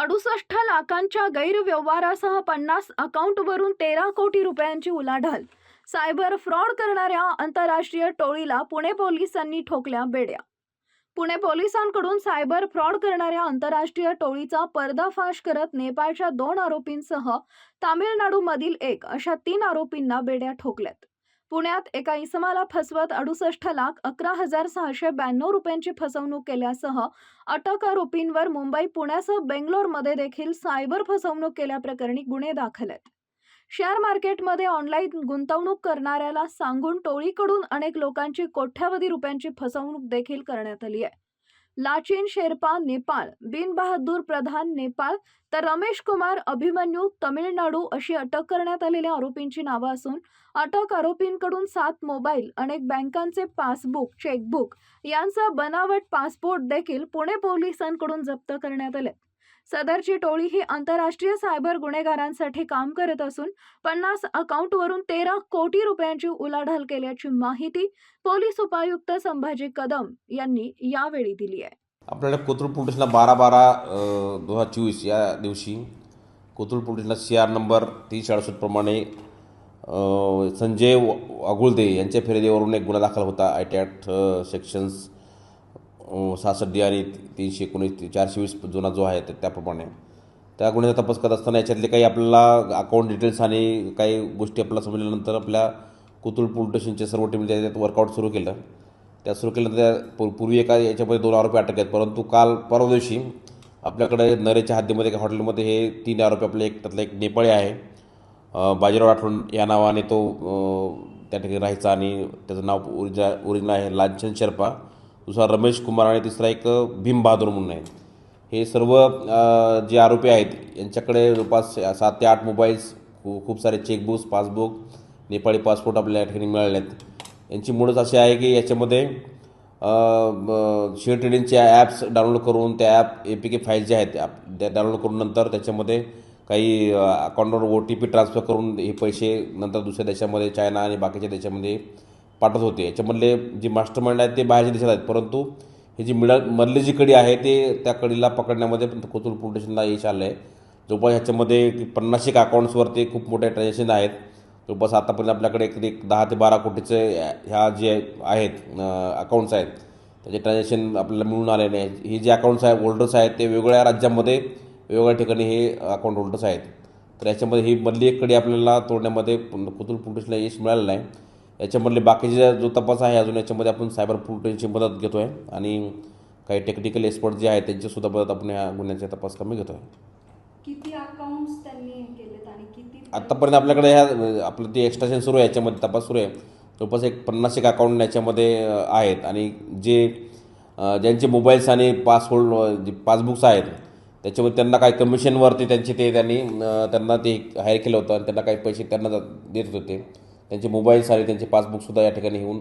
अडुसष्ट लाखांच्या गैरव्यवहारासह पन्नास अकाउंटवरून तेरा कोटी रुपयांची उलाढाल. सायबर फ्रॉड करणाऱ्या आंतरराष्ट्रीय टोळीला पुणे पोलिसांनी ठोकल्या बेड्या. पुणे पोलिसांकडून सायबर फ्रॉड करणाऱ्या आंतरराष्ट्रीय टोळीचा पर्दाफाश करत नेपाळच्या दोन आरोपींसह तामिळनाडूमधील एक अशा तीन आरोपींना बेड्या ठोकल्यात. पुण्यात एका इसमाला फसवत अडुसष्ट लाख अकरा हजार सहाशे ब्याण्णव रुपयांची फसवणूक केल्यासह अटक आरोपींवर मुंबई पुण्यासह बेंगलोरमध्ये देखील सायबर फसवणूक केल्याप्रकरणी गुन्हे दाखल आहेत. शेअर मार्केटमध्ये ऑनलाईन गुंतवणूक करणाऱ्याला सांगून टोळीकडून अनेक लोकांची कोट्यावधी रुपयांची फसवणूक देखील करण्यात आली आहे. लाचिन शेर्पा नेपाळ बिन बहादूर प्रधान नेपाळ तर रमेश कुमार अभिमन्यू तमिळनाडू अशी अटक करण्यात आलेल्या आरोपींची नावं असून अटक आरोपींकडून सात मोबाईल अनेक बँकांचे पासबुक चेकबुक यांचा बनावट पासपोर्ट देखील पुणे पोलिसांकडून जप्त करण्यात आले. सदरची टोळी ही आंतरराष्ट्रीय सायबर गुन्हेगारांसाठी काम करत असून पन्नास अकाउंटवरून तेरा कोटी रुपयांची उलाढाल केल्याची माहिती पोलीस उपायुक्त संभाजी कदम यांनी यावेळी दिली आहे. आपल्याला कोथरूड पोलिसला बारा बारा दोन हजार चोवीस या दिवशी कोथरूड पोलिसला सी आर नंबर तीनशे अडसष्टप्रमाणे संजय वागुळदे यांच्या फिर्यादीवरून एक गुन्हा दाखल होता. आय टी ॲक्ट सेक्शन्स सहासष्ट डी आणि तीनशे एकोणीस चारशे वीस जुना जो आहे त्याप्रमाणे. त्या गुन्ह्याचा तपास करत असताना याच्यातले काही आपल्याला अकाउंट डिटेल्स आणि काही गोष्टी आपल्याला समजल्यानंतर आपल्या कुतुळ पोलीस स्टेशनचे सर्व टीम त्याच्यात वर्कआउट सुरू केलं. त्या सुरू केल्यानंतर त्या पू- पूर्वी एका याच्यामध्ये दोन आरोपी अटक आहेत परंतु काल परवा दिवशी आपल्याकडे नरेच्या हद्दीमध्ये एका हॉटेलमध्ये हे तीन आरोपी आपले एक त्यातला एक नेपाळी आहे. बाजीराव आठवण या नावाने तो त्या ठिकाणी राहायचा आणि त्याचं नाव ओरिजिनल ओरिजिनल आहे लांछन शर्पा. दुसरा रमेश कुमार आणि तिसरा एक भीमबहादूर म्हणून आहे हे सर्व जे आरोपी आहेत यांच्याकडे जवळपास सात ते आठ मोबाईल्स खूप सारे चेकबुक्स पासबुक नेपाळी पासपोर्ट आपल्या या ठिकाणी मिळाले आहेत यांची मुळच अशी आहे की याच्यामध्ये शेअर ट्रेडिंगचे ॲप्स डाउनलोड करून त्या app A P K file जे आहेत त्या त्या डाउनलोड करून नंतर त्याच्यामध्ये काही अकाउंटवर ओ टी पी ट्रान्सफर करून हे पैसे नंतर दुसऱ्या देशामध्ये चायना आणि बाकीच्या देशामध्ये पाठवत होते. याच्यामधले जे मास्टर माइंड आहेत ते बाहेरच्या देशात आहेत. परंतु ही जी मिळा मधली जी कडी आहे ते त्या कडीला पकडण्यामध्ये कोथरूड पोलीस स्टेशनला यश आलं आहे जवळपास ह्याच्यामध्ये पन्नास एक अकाउंट्सवरती खूप मोठ्या ट्रान्झॅक्शन आहेत. जवळपास आतापर्यंत आपल्याकडे एक एक दहा ते बारा कोटीचे ह्या जे आहेत अकाउंट्स आहेत. त्याचे ट्रान्झॅक्शन आपल्याला मिळून आलेले आहेत हे जे अकाउंट्स आहेत होल्डर्स आहेत ते वेगवेगळ्या राज्यामध्ये वेगवेगळ्या ठिकाणी हे अकाउंट होल्डर्स आहेत. तर याच्यामध्ये ही मधली एक कडी आपल्याला तोडण्यामध्ये कोथरूड पोलिसला यश मिळालेलं आहे. याच्यामधले बाकीचे जो तपास आहे अजून याच्यामध्ये आपण सायबर पोलिसची मदत घेतो आहे आणि काही टेक्निकल एक्सपर्ट जे आहेत त्यांचीसुद्धा मदत आपण ह्या गुन्ह्याचा तपास कमी घेतो आहे किती अकाउंट्स त्यांनी केलेत आणि किती आत्तापर्यंत आपल्याकडे ह्या आपलं ते एक्स्ट्राशन सुरू आहे याच्यामध्ये तपास सुरू आहे. जवळपास एक पन्नास एक अकाउंट याच्यामध्ये आहेत. आणि जे ज्यांचे मोबाईल्स आणि पासहोल्ड जे पासबुक्स आहेत त्याच्यामध्ये त्यांना काही कमिशनवरती त्यांचे ते त्यांनी त्यांना ते हायर केलं होतं आणि त्यांना काही पैसे त्यांना देत होते. त्यांचे मोबाईल्स आणि त्यांचे पासबुकसुद्धा या ठिकाणी येऊन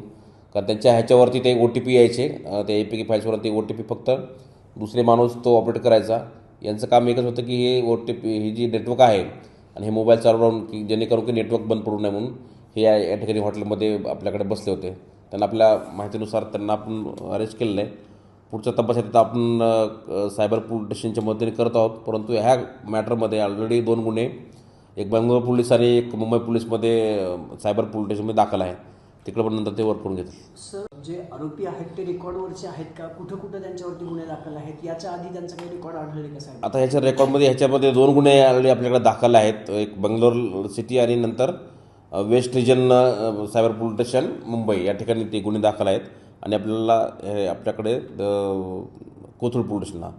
कारण त्यांच्या ह्याच्यावरती ते ओ टी पी यायचे. ते त्या ए पी के फाईल्सवर ते ओ टी पी फक्त दुसरे माणूस तो ऑपरेट करायचा. यांचं काम एकच होतं की हे ओ टी पी ही जी नेटवर्क आहे आणि हे मोबाईल चालू राहून की जेणेकरून की नेटवर्क बंद पडू नये म्हणून हे या या ठिकाणी हॉटेलमध्ये आपल्याकडे बसले होते. त्यांना आपल्या माहितीनुसार त्यांना आपण अरेस्ट केलेलं आहे. पुढचा तपास आहे तर आपण सायबर पोलीस स्टेशनच्या मदतीने करत आहोत. परंतु ह्या मॅटरमध्ये ऑलरेडी दोन गुन्हे एक बंगलोर पोलीस आणि एक मुंबई पोलीसमध्ये सायबर पोलीस स्टेशनमध्ये दाखल आहे. तिकडे पण नंतर ते वर्क करून घेतील. सर जे आरोपी आहेत ते रेकॉर्डवरचे आहेत का? कुठं कुठं त्यांच्यावरती गुन्हे दाखल आहेत? याच्या आधी त्यांचं काही रेकॉर्ड आढळले का साहेब? आता ह्याच्या रेकॉर्डमध्ये ह्याच्यामध्ये दोन गुन्हे ऑलरेडी आपल्याकडे दाखल आहेत. एक बंगलोर सिटी आणि नंतर west region cyber police station Mumbai. या ठिकाणी ते गुन्हे दाखल आहेत. आणि आपल्याला हे आपल्याकडे कोथरूड पोलीस स्टेशनला.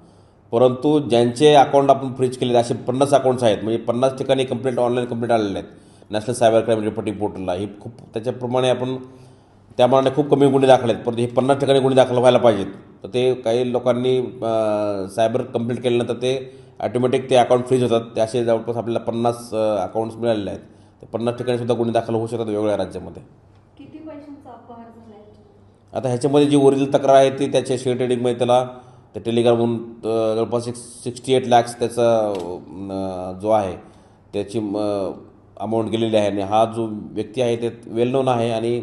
परंतु ज्यांचे अकाउंट आपण फ्रीज केले असे पन्नास अकाउंट्स आहेत. म्हणजे पन्नास ठिकाणी कंप्लेंट ऑनलाईन कंप्लेंट आलेले आहेत. नॅशनल सायबर क्राईम रिपोर्टिंग पोर्टलला ही खूप त्याच्याप्रमाणे आपण त्याप्रमाणे खूप कमी गुन्हे दाखल आहेत. परंतु हे पन्नास ठिकाणी गुन्हे दाखल व्हायला पाहिजेत. तर ते काही लोकांनी सायबर कंप्लेंट केल्यानंतर ते ॲटोमॅटिक ते अकाउंट फ्रीज होतात. ते असे जवळपास आपल्याला पन्नास अकाउंट्स मिळालेले आहेत. ते पन्नास ठिकाणी सुद्धा गुन्हे दाखल होऊ शकतात वेगवेगळ्या राज्यामध्ये. आता ह्याच्यामध्ये जी ओरिजिनल तक्रार आहे ती त्याच्या शेअर ट्रेडिंगमध्ये त्याला त्या टेलिग्रामहून जवळपास एक सिक्स्टी एट लॅक्स त्याचा जो आहे त्याची अमाऊंट गेलेली आहे. आणि हा जो व्यक्ती आहे ते वेल नोन आहे आणि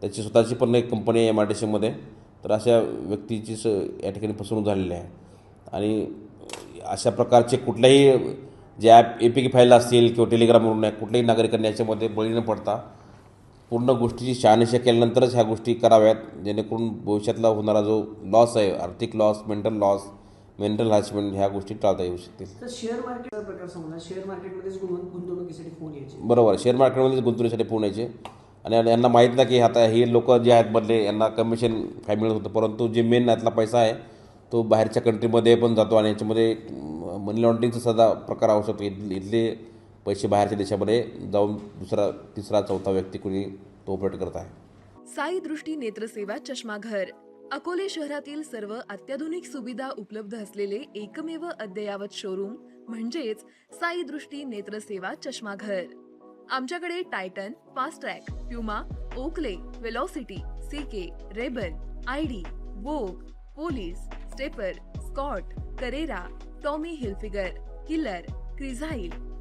त्याची स्वतःची पण एक कंपनी आहे एम आर टी सीमध्ये तर अशा व्यक्तीची स या ठिकाणी फसवणूक झालेली आहे. आणि अशा प्रकारचे कुठल्याही जे app A P K file असतील किंवा टेलिग्रामवरून कुठल्याही नागरिकांनी याच्यामध्ये बळी न पडता पूर्ण गोष्टीची शहानिशा केल्यानंतरच ह्या गोष्टी कराव्यात जेणेकरून भविष्यातला होणारा जो लॉस आहे आर्थिक loss mental loss mental harassment ह्या गोष्टी टाळता येऊ शकतील. शेअर मार्केटचा प्रकार समजा शेअर मार्केटमध्येच गुंतवणूक गुंतवणुकीसाठी फोन यायचे. बरोबर. शेअर मार्केटमध्येच गुंतवणुकीसाठी फोन यायचे. आणि यांना माहीत नाही की आता हे लोक जे आहेत मधले यांना कमिशन काय मिळत होतं परंतु जे मेन यातला पैसा आहे तो बाहेरच्या कंट्रीमध्ये पण जातो आणि याच्यामध्ये मनी लॉन्ड्रिंगचा सदा प्रकार इथले इथले पैसे बाहेरच्या देशामध्ये जाऊन दुसरा तिसरा चौथा व्यक्ती कुणी तो ऑपरेट करत आहे. साई दृष्टी नेत्रसेवा चष्माघर. अकोले शहरातील सर्व अत्याधुनिक सुविधा उपलब्ध असलेले एकमेव अद्ययावत शोरूम म्हणजेच साई दृष्टी नेत्रसेवा चष्माघर. आमच्याकडे Titan Fastrack Puma Oakley Velocity CK Rayban ID Vogue Police Stepper Scott Carrera Tommy Hilfiger Killer Crizal